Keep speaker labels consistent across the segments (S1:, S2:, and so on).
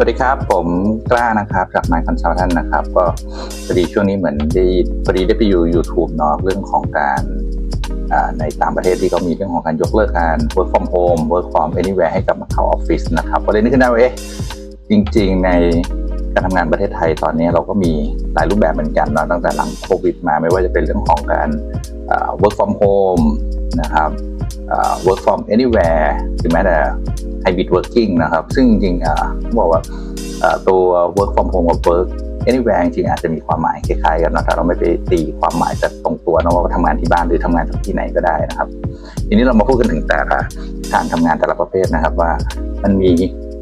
S1: สวัสดีครับ ผมกล้านะครับจากไมค์คอนซัลทันนะครับ ก็พอดีช่วงนี้เหมือนได้พอดีได้ไปอยู่ YouTube เนาะเรื่องของการในต่างประเทศที่เขามีเรื่องของการยกเลิกการ work from home work from anywhere ให้กลับมาเข้าออฟฟิศนะครับก็เลยนึกขึ้นได้ว่าเอ๊ะจริง ๆ ในการทำงานประเทศไทยตอนนี้เราก็มีหลายรูปแบบเหมือนกันเนาะตั้งแต่หลังโควิดมาไม่ว่าจะเป็นเรื่องของการ work from home นะครับ work from anywhere หรือแม้แต่ hybrid working นะครับ ซึ่งจริงๆอ่าต้องบอกว่าตัว work from home กับ work anywhere จริงอาจจะมีความหมายคล้ายๆกันนอะแต่เราไม่ไปตีความหมายแต่ตรงตัวนะว่าทำงานที่บ้านหรือทำงานที่ไหนก็ได้นะครับ ทีนี้เรามาพูดกันถึงแต่ละการทำงานแต่ละประเภทนะครับว่ามันมี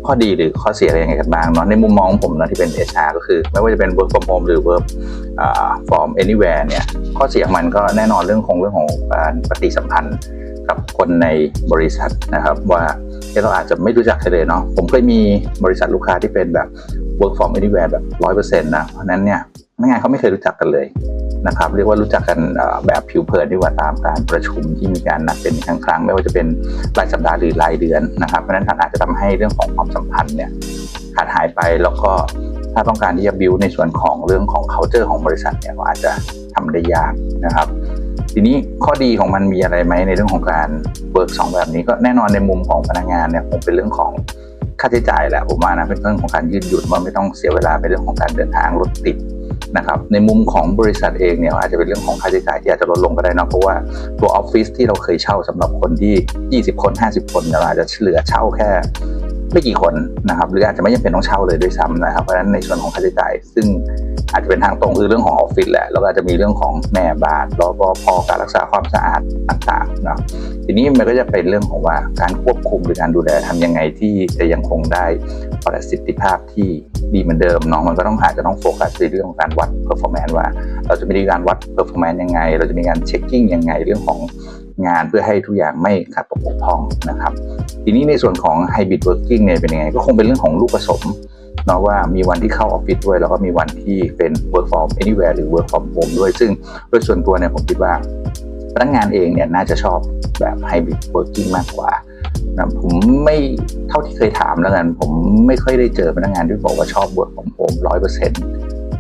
S1: ข้อดีหรือข้อเสียอะไรยังไงกันบ้างเนาะในมุมมองของผมนะที่เป็น HR ก็คือ ไม่ว่าจะเป็น work from home หรือ work อ from anywhere เนี่ยข้อเสียมันก็แน่นอนเรื่องของเรื่องของการปฏิสัมพันธ์กับคนในบริษัทนะครับว่า เราอาจจะไม่รู้จักใครเลยเนาะผมเคยมีบริษัทลูกค้าที่เป็นแบบ work from anywhere แบบร้อยเปอร์เซ็นต์นะ เพราะนั้นเนี่ยพนักงานเขาไม่เคยรู้จักกันเลยนะครับ เรียกว่ารู้จักกันแบบผิวเผินดีกว่าตามการประชุมที่มีการนัดเป็นครั้งครั้งๆไม่ว่าจะเป็นรายสัปดาห์หรือรายเดือนนะครับ เพราะนั้นอาจจะทำให้เรื่องของความสัมพันธ์เนี่ยขาดหายไปแล้วก็ถ้าต้องการที่จะ build ในส่วนของเรื่องของ culture ของบริษัทเนี่ยก็อาจจะทำได้ยากนะครับ ทีนี้ข้อดีของมันมีอะไรไหมในเรื่องของการเวิร์กสองแบบนี้ก็แน่นอนในมุมของพนักงานเนี่ยคงเป็นเรื่องของค่าใช้จ่ายแหละผมว่านะเป็นเรื่องของการยืดหยุ่นว่าไม่ต้องเสียเวลาเป็นเรื่องของการเดินทางรถติดนะครับในมุมของบริษัทเองเนี่ยอาจจะเป็นเรื่องของค่าใช้จ่ายที่อาจจะลดลงก็ได้นะเพราะว่าตัวออฟฟิศที่เราเคยเช่าสำหรับคนที่ 20 คน 50 คนเนี่ยเราอาจจะเหลือเช่าแค่ไม่กี่คนนะครับหรืออาจจะไม่จำเป็นต้องเช่าเลยด้วยซ้ำนะครับเพราะฉะนั้นในส่วนของค่าใช้จ่ายซึ่ง อาจจะเป็นทางตรงคือเรื่องของออฟฟิศแหละแล้วก็จะมีเรื่องของแม่บ้านรปภการรักษาความสะอาดต่างๆเนาะทีนี้มันก็จะเป็นเรื่องของว่าการควบคุมหรือการดูแลทำยังไงที่จะยังคงได้ประสิทธิภาพที่ดีเหมือนเดิมเนาะมันก็ต้องอาจจะต้องโฟกัสในเรื่องของการวัด performance ว่า เราจะมีการวัด performance ยังไง เราจะมีการ checking ยังไงเรื่องของงานเพื่อให้ทุกอย่างไม่ขาดตกบกพร่องนะครับ ทีนี้ในส่วนของ hybrid working เนี่ยเป็นยังไงก็คงเป็นเรื่องของลูกผสม เนาะว่ามีวันที่เข้าออฟฟิศด้วยแล้วก็มีวันที่เป็น work from anywhere หรือ work from home ด้วย ซึ่งโดยส่วนตัวเนี่ยผมคิดว่าพนักงานเองเนี่ยน่าจะชอบแบบ hybrid working มากกว่านะผมไม่เท่าที่เคยถามแล้วกัน ผมไม่ค่อยได้เจอพนักงานที่บอกว่าชอบ work from home ร้อยเปอร์เซ็นต์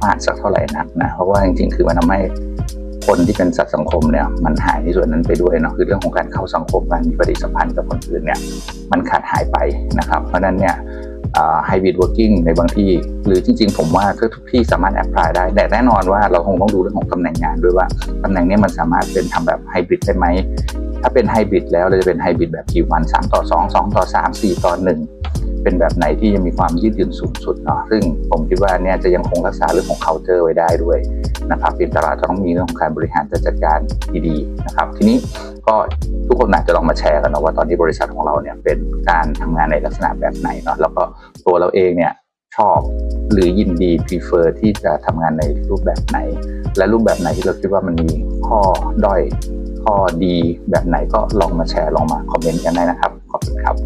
S1: มากสักเท่าไหร่นักนะ เพราะว่าจริงๆ คือมันทำให้คนที่เป็นสัตว์สังคมเนี่ยมันหายในส่วนนั้นไปด้วยเนาะคือเรื่องของการเข้าสังคมการมีปฏิสัมพันธ์กับคนอื่นเนี่ยมันขาดหายไปนะครับ เพราะฉะนั้นเนี่ย ไฮบริดเวิร์กิ่งในบางที่ หรือจริงๆ ผมว่าทุกที่สามารถแอพพลายได้ แต่แน่นอนว่าเราคงต้องดูเรื่องของตำแหน่งงานด้วยว่าตำแหน่งนี้มันสามารถเป็นทำแบบไฮบริดได้ไหม ถ้าเป็นไฮบริดแล้วเราจะเป็นไฮบริดแบบกี่วัน 3 ต่อ 2 2 ต่อ 3 4 ต่อ 1 เป็นแบบไหนที่ยังมีความยืดหยุ่นสูงสุดเนาะซึ่งผมคิดว่าเนี่ยจะยังคงรักษาเรื่องของ culture ไว้ได้ด้วยนะครับเพียงแต่เราจะต้องมีเรื่องของการบริหารจัดการที่ดีนะครับทีนี้ก็ กคนอาจจะลองมาแชร์กันนะว่าตอนนี้บริษัทของเราเนี่ยเป็นการทำงานในลักษณะแบบไหนเนาะแล้วก็ตัวเราเองเนี่ยชอบหรือยินดี prefer ที่จะทำงานในรูปแบบไหน และรูปแบบไหนที่เราคิดว่ามันมีข้อด้อยข้อดีแบบไหนก็ลองมาแชร์ลองมาคอมเมนต์กันได้นะครับ ขอบคุณครับ